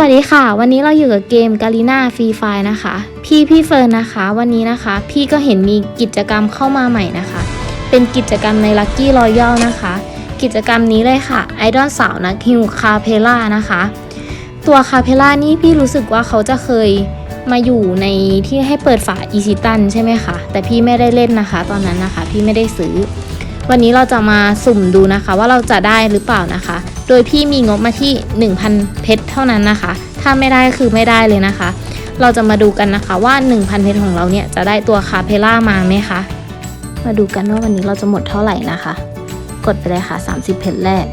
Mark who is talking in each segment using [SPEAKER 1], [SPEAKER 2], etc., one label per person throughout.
[SPEAKER 1] วัสดีค่ะ วันนี้เราอยู่กับเกมกาลิน่าฟรีไฟนะคะ พี่พี่เฟิร์นนะคะ วันนี้นะคะ พี่ก็เห็นมีกิจกรรมเข้ามาใหม่นะคะ เป็นกิจกรรมใน Lucky Royal นะคะ กิจกรรมนี้เลยค่ะไอดอลสาวนักฮิวคาเพล่านะคะ ตัวคาเพล่านี่พี่รู้สึกว่าเขาจะเคยมาอยู่ในที่ให้เปิดฝาอีซิตันใช่ไหมคะ แต่พี่ไม่ได้เล่นนะคะ ตอนนั้นนะคะ พี่ไม่ได้ซื้อ วันนี้เราจะมาสุ่มดูนะคะ ว่าเราจะได้หรือเปล่านะคะ โดยพี่มีงบมาที่ 1,000 เพชรเท่านั้นนะคะ ถ้าไม่ได้คือไม่ได้เลยนะคะ เราจะมาดูกันนะคะว่า 1,000 เพชรของเราเนี่ยจะได้ตัวคาเพล่ามาไหมคะ มาดูกันว่าวันนี้เราจะหมดเท่าไหร่นะคะ กดไปเลยค่ะ 30 เพชรแรก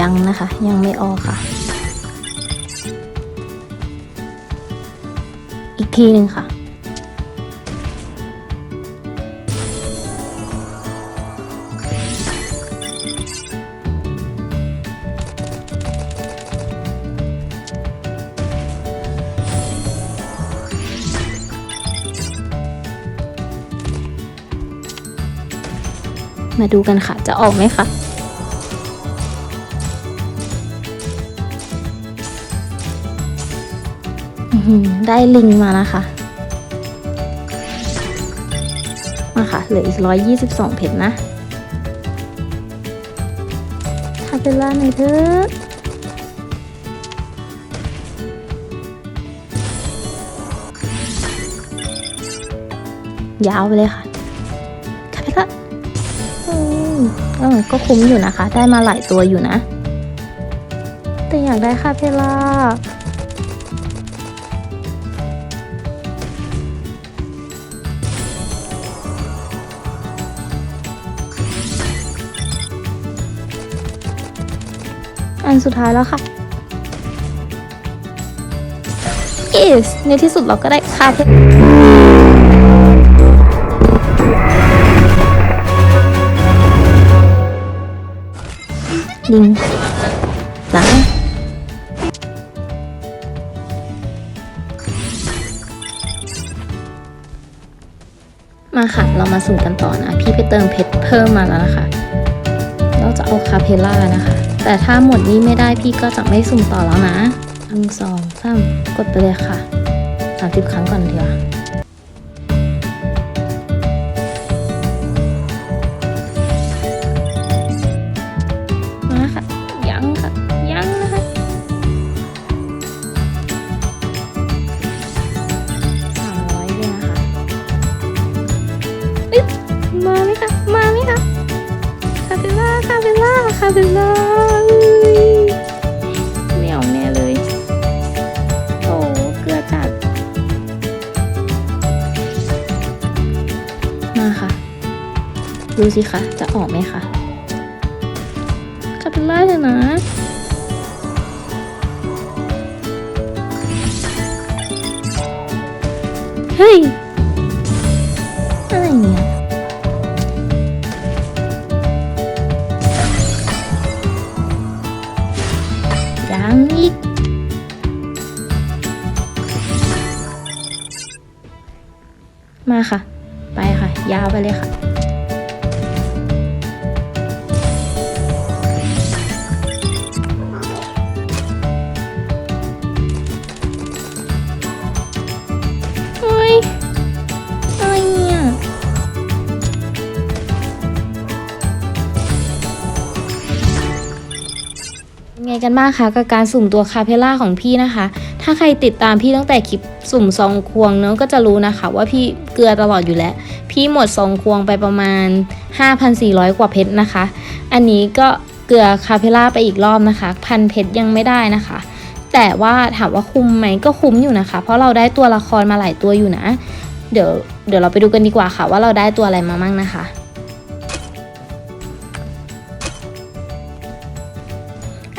[SPEAKER 1] ยังนะคะ ยังไม่ออกค่ะ อีกทีหนึ่งค่ะ มาดูกันค่ะ จะออกไหมคะได้ลิงมานะคะ มาค่ะ เหลืออีก 122 เพชรนะคาเปล่าหน่อยเถอะยาวไปเลยค่ะ เออก็คุ้มอยู่นะคะ ได้มาหลายตัวอยู่นะ แต่อยากได้คาเพล่าอันสุดท้ายแล้วค่ะ is ในที่สุดเราก็ได้คาเพลิ งหลังมาค่ะ เรามาสุ่มกันต่อนะ พี่ไปเติมเพชรเพิ่มมาแล้วนะคะ เราจะเอาคาเพล่านะคะ แต่ถ้าหมดนี้ไม่ได้พี่ก็จะไม่สุ่มต่อแล้วนะหนึ่งสองสามกดไปเลยค่ะสามสิบครั้งก่อนเถอะาคาเบล่าเอ้ยไม่เอาแน่เลยโอ้เกลือจัด มาค่ะ ดูสิคะ จะออกไหมคะคาเบล่าเถอะนะเฮ้ย อะไรเนี่ย มาค่ะ ไปค่ะ ยาวไปเลยค่ะ ไงกันบ้างคะกับการสุ่มตัวคาเพล่าของพี่นะคะ ถ้าใครติดตามพี่ตั้งแต่คลิปสุ่มซองควงเนอะก็จะรู้นะคะ ว่าพี่เกลือตลอดอยู่แล้ว พี่หมดซองควงไปประมาณ 5,400 กว่าเพชรนะคะ อันนี้ก็เกลือคาเพล่าไปอีกรอบนะคะ พันเพชรยังไม่ได้นะคะ แต่ว่าถามว่าคุ้มไหมก็คุ้มอยู่นะคะ เพราะเราได้ตัวละครมาหลายตัวอยู่นะ เดี๋ยวเดี๋ยวเราไปดูกันดีกว่าค่ะ ว่าเราได้ตัวอะไรมามั่งนะคะ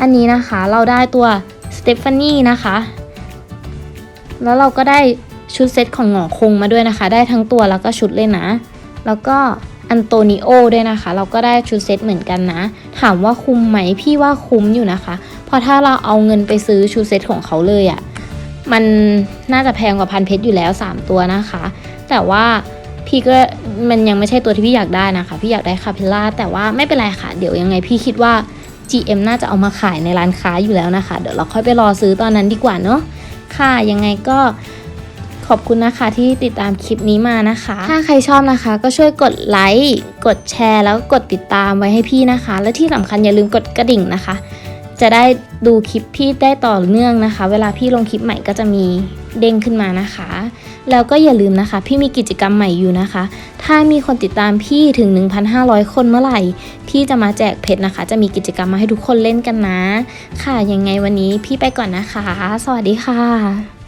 [SPEAKER 1] อันนี้นะคะเราได้ตัวสเตฟานีนะคะ แล้วเราก็ได้ชุดเซตของหงอคงมาด้วยนะคะ ได้ทั้งตัวแล้วก็ชุดเลยนะ แล้วก็อันโตนิโอด้วยนะคะ เราก็ได้ชุดเซตเหมือนกันนะ ถามว่าคุ้มไหมพี่ว่าคุ้มอยู่นะคะ เพราะถ้าเราเอาเงินไปซื้อชุดเซตของเขาเลยอะ่ะมันน่าจะแพงกว่าพันเพชรอยู่แล้ว 3 ตัวนะคะ แต่ว่าพี่ก็มันยังไม่ใช่ตัวที่พี่อยากได้นะคะ พี่อยากได้คาพิล่าแต่ว่าไม่เป็นไรค่ะ เดี๋ยวยังไงพี่คิดว่า GM น่าจะเอามาขายในร้านค้าอยู่แล้วนะคะ เดี๋ยวเราค่อยไปรอซื้อตอนนั้นดีกว่าเนาะค่ะยังไงก็ขอบคุณนะคะที่ติดตามคลิปนี้มานะคะ ถ้าใครชอบนะคะ ก็ช่วยกดไลค์กดแชร์ แล้วก็กดติดตามไว้ให้พี่นะคะ และที่สำคัญอย่าลืมกดกระดิ่งนะคะ จะได้ดูคลิปพี่ได้ต่อเนื่องนะคะ เวลาพี่ลงคลิปใหม่ก็จะมีเด้งขึ้นมานะคะ แล้วก็อย่าลืมนะคะ พี่มีกิจกรรมใหม่อยู่นะคะ ถ้ามีคนติดตามพี่ถึง 1,500 คนเมื่อไหร่ พี่จะมาแจกเพชรนะคะ จะมีกิจกรรมมาให้ทุกคนเล่นกันนะ ค่ะยังไงวันนี้พี่ไปก่อนนะคะ สวัสดีค่ะ